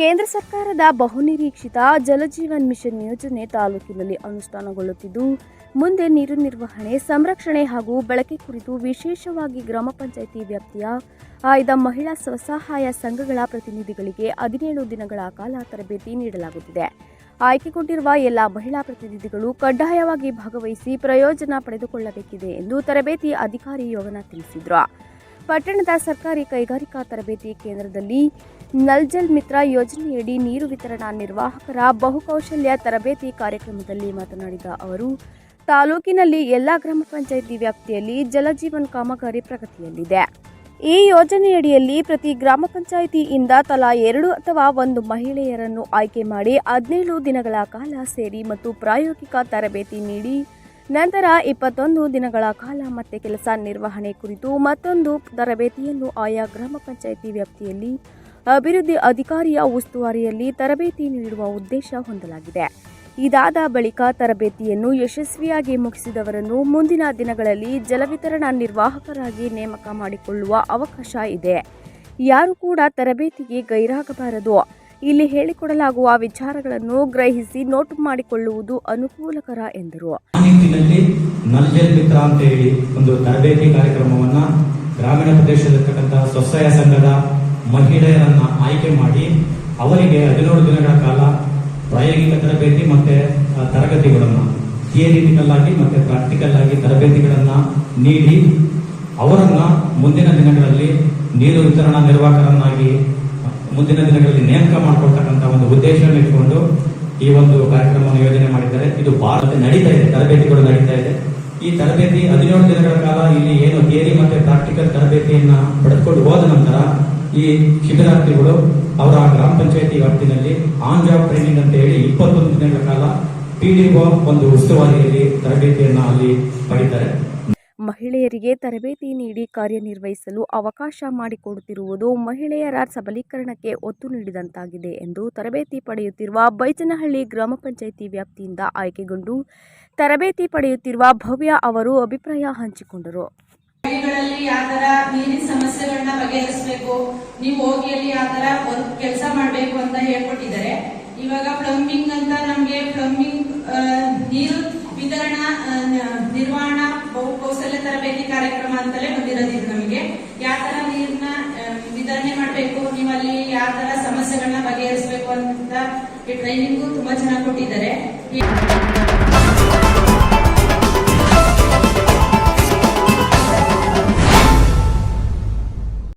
ಕೇಂದ್ರ ಸರ್ಕಾರದ ಬಹುನಿರೀಕ್ಷಿತ ಜಲಜೀವನ್ ಮಿಷನ್ ಯೋಜನೆ ತಾಲೂಕಿನಲ್ಲಿ ಅನುಷ್ಠಾನಗೊಳ್ಳುತ್ತಿದ್ದು, ಮುಂದೆ ನೀರು ನಿರ್ವಹಣೆ, ಸಂರಕ್ಷಣೆ ಹಾಗೂ ಬಳಕೆ ಕುರಿತು ವಿಶೇಷವಾಗಿ ಗ್ರಾಮ ಪಂಚಾಯಿತಿ ವ್ಯಾಪ್ತಿಯ ಆಯ್ದ ಮಹಿಳಾ ಸ್ವಸಹಾಯ ಸಂಘಗಳ ಪ್ರತಿನಿಧಿಗಳಿಗೆ ಹದಿನೇಳು ದಿನಗಳ ಕಾಲ ತರಬೇತಿ ನೀಡಲಾಗುತ್ತಿದೆ. ಆಯ್ಕೆಗೊಂಡಿರುವ ಎಲ್ಲ ಮಹಿಳಾ ಪ್ರತಿನಿಧಿಗಳು ಕಡ್ಡಾಯವಾಗಿ ಭಾಗವಹಿಸಿ ಪ್ರಯೋಜನ ಪಡೆದುಕೊಳ್ಳಬೇಕಿದೆ ಎಂದು ತರಬೇತಿ ಅಧಿಕಾರಿ ಯೋಗನಾಥ್ ತಿಳಿಸಿದರು. ಪಟ್ಟಣದ ಸರ್ಕಾರಿ ಕೈಗಾರಿಕಾ ತರಬೇತಿ ಕೇಂದ್ರದಲ್ಲಿ ನಲ್ಜಲ್ ಮಿತ್ರ ಯೋಜನೆಯಡಿ ನೀರು ವಿತರಣಾ ನಿರ್ವಾಹಕರ ಬಹುಕೌಶಲ್ಯ ತರಬೇತಿ ಕಾರ್ಯಕ್ರಮದಲ್ಲಿ ಮಾತನಾಡಿದ ಅವರು, ತಾಲೂಕಿನಲ್ಲಿ ಎಲ್ಲ ಗ್ರಾಮ ಪಂಚಾಯಿತಿ ವ್ಯಾಪ್ತಿಯಲ್ಲಿ ಜಲಜೀವನ್ ಕಾಮಗಾರಿ ಪ್ರಗತಿಯಲ್ಲಿದೆ. ಈ ಯೋಜನೆಯಡಿಯಲ್ಲಿ ಪ್ರತಿ ಗ್ರಾಮ ಪಂಚಾಯಿತಿಯಿಂದ ತಲಾ ಎರಡು ಅಥವಾ ಒಂದು ಮಹಿಳೆಯರನ್ನು ಆಯ್ಕೆ ಮಾಡಿ ಹದಿನೇಳು ದಿನಗಳ ಕಾಲ ಸೇರಿ ಮತ್ತು ಪ್ರಾಯೋಗಿಕ ತರಬೇತಿ ನೀಡಿ ನಂತರ ಇಪ್ಪತ್ತೊಂದು ದಿನಗಳ ಕಾಲ ಮತ್ತೆ ಕೆಲಸ ನಿರ್ವಹಣೆ ಕುರಿತು ಮತ್ತೊಂದು ತರಬೇತಿಯನ್ನು ಆಯಾ ಗ್ರಾಮ ಪಂಚಾಯಿತಿ ವ್ಯಾಪ್ತಿಯಲ್ಲಿ ಅಭಿವೃದ್ಧಿ ಅಧಿಕಾರಿಯ ಉಸ್ತುವಾರಿಯಲ್ಲಿ ತರಬೇತಿ ನೀಡುವ ಉದ್ದೇಶ ಹೊಂದಲಾಗಿದೆ. ಇದಾದ ಬಳಿಕ ತರಬೇತಿಯನ್ನು ಯಶಸ್ವಿಯಾಗಿ ಮುಗಿಸಿದವರನ್ನು ಮುಂದಿನ ದಿನಗಳಲ್ಲಿ ಜಲವಿತರಣಾ ನಿರ್ವಾಹಕರಾಗಿ ನೇಮಕ ಮಾಡಿಕೊಳ್ಳುವ ಅವಕಾಶ ಇದೆ. ಯಾರು ಕೂಡ ತರಬೇತಿಗೆ ಗೈರಾಗಬಾರದು. ಇಲ್ಲಿ ಹೇಳಿಕೊಡಲಾಗುವ ವಿಚಾರಗಳನ್ನು ಗ್ರಹಿಸಿ ನೋಟು ಮಾಡಿಕೊಳ್ಳುವುದು ಅನುಕೂಲಕರ ಎಂದರು. ನಿಟ್ಟಿನಲ್ಲಿ ನಲ್ಜಲ್ ಮಿತ್ರ ಅಂತ ಹೇಳಿ ಒಂದು ತರಬೇತಿ ಕಾರ್ಯಕ್ರಮವನ್ನ ಗ್ರಾಮೀಣ ಪ್ರದೇಶದಲ್ಲಿರ್ತಕ್ಕಂತಹ ಸ್ವಸಹಾಯ ಸಂಘದ ಮಹಿಳೆಯರನ್ನ ಆಯ್ಕೆ ಮಾಡಿ ಅವರಿಗೆ ಹದಿನೇಳು ದಿನಗಳ ಕಾಲ ಪ್ರಾಯೋಗಿಕ ತರಬೇತಿ ಮತ್ತೆ ತರಗತಿಗಳನ್ನು ತರಗತಿಗಳನ್ನ ಥಿಯರಿಟಿಕಲ್ ಆಗಿ ಮತ್ತೆ ಪ್ರಾಕ್ಟಿಕಲ್ ಆಗಿ ತರಬೇತಿಗಳನ್ನ ನೀಡಿ ಅವರನ್ನ ಮುಂದಿನ ದಿನಗಳಲ್ಲಿ ನೀರು ವಿತರಣಾ ನಿರ್ವಾಹಕರನ್ನಾಗಿ ಮುಂದಿನ ದಿನಗಳಲ್ಲಿ ನೇಮಕ ಮಾಡಿಕೊಳ್ತಕ್ಕಂಥ ಒಂದು ಉದ್ದೇಶವನ್ನು ಇಟ್ಕೊಂಡು ಈ ಒಂದು ಕಾರ್ಯಕ್ರಮವನ್ನು ಯೋಜನೆ ಮಾಡಿದ್ದಾರೆ. ಇದು ಭಾರತದಲ್ಲಿ ನಡೀತಾ ಇದೆ ತರಬೇತಿಗಳು ನಡೀತಾ ಇದೆ. ಈ ತರಬೇತಿ ಹದಿನೇಳು ದಿನಗಳ ಕಾಲ ಇಲ್ಲಿ ಏನು ಥಿಯರಿ ಮತ್ತೆ ಪ್ರಾಕ್ಟಿಕಲ್ ತರಬೇತಿಯನ್ನ ಪಡೆದುಕೊಂಡು ಹೋದ ನಂತರ ಈ ಶಿಬಿರಾರ್ಥಿಗಳು ಅವರ ಗ್ರಾಮ ಪಂಚಾಯತಿ ವ್ಯಾಪ್ತಿನಲ್ಲಿ ಆನ್ ಜಾಬ್ ಟ್ರೈನಿಂಗ್ ಅಂತ ಹೇಳಿ ಇಪ್ಪತ್ತೊಂದು ದಿನಗಳ ಕಾಲ ಪಿಡಿಒ ಒಂದು ಉಸ್ತುವಾರಿಯಲ್ಲಿ ತರಬೇತಿಯನ್ನ ಅಲ್ಲಿ ಪಡಿತಾರೆ ಮಹಿಳೆಯರಿಗೆ ತರಬೇತಿ ನೀಡಿ ಕಾರ್ಯನಿರ್ವಹಿಸಲು ಅವಕಾಶ ಮಾಡಿಕೊಡುತ್ತಿರುವುದು ಮಹಿಳೆಯರ ಸಬಲೀಕರಣಕ್ಕೆ ಒತ್ತು ನೀಡಿದಂತಾಗಿದೆ ಎಂದು ತರಬೇತಿ ಪಡೆಯುತ್ತಿರುವ ಬೈಚನಹಳ್ಳಿ ಗ್ರಾಮ ಪಂಚಾಯಿತಿ ವ್ಯಾಪ್ತಿಯಿಂದ ಆಯ್ಕೆಗೊಂಡು ತರಬೇತಿ ಪಡೆಯುತ್ತಿರುವ ಭವ್ಯ ಅವರು ಅಭಿಪ್ರಾಯ ಹಂಚಿಕೊಂಡರು. ಹಳ್ಳಿಗಳಲ್ಲಿ ಯಾವ ತರ ನೀರಿನ ಸಮಸ್ಯೆಗಳನ್ನ ಬಗೆಹರಿಸಬೇಕು, ನೀವು ಹೋಗಿ ಅಲ್ಲಿ ಯಾವ ತರ ವರ್ಕ್ ಕೆಲಸ ಮಾಡಬೇಕು ಅಂತ ಹೇಳ್ಕೊಟ್ಟಿದ್ದಾರೆ. ಇವಾಗ ಪ್ಲಂಬಿಂಗ್ ಅಂತ ನಮ್ಗೆ ಪ್ಲಂಬಿಂಗ್ ನೀರು ವಿತರಣಾ ನಿರ್ವಹಣಾ ಕೌಶಲ್ಯ ತರಬೇತಿ ಕಾರ್ಯಕ್ರಮ ಅಂತಲೇ ಬಂದಿರೋದಿದೆ ನಮಗೆ. ಯಾವ ತರ ನೀರನ್ನ ಆ, ವಿತರಣೆ ಮಾಡಬೇಕು ನೀವು ಅಲ್ಲಿ ಯಾವ ತರ ಸಮಸ್ಯೆಗಳನ್ನ ಬಗೆಹರಿಸಬೇಕು ಅಂತ ಟ್ರೈನಿಂಗು ತುಂಬಾ ಚೆನ್ನಾಗಿ ಕೊಟ್ಟಿದ್ದಾರೆ.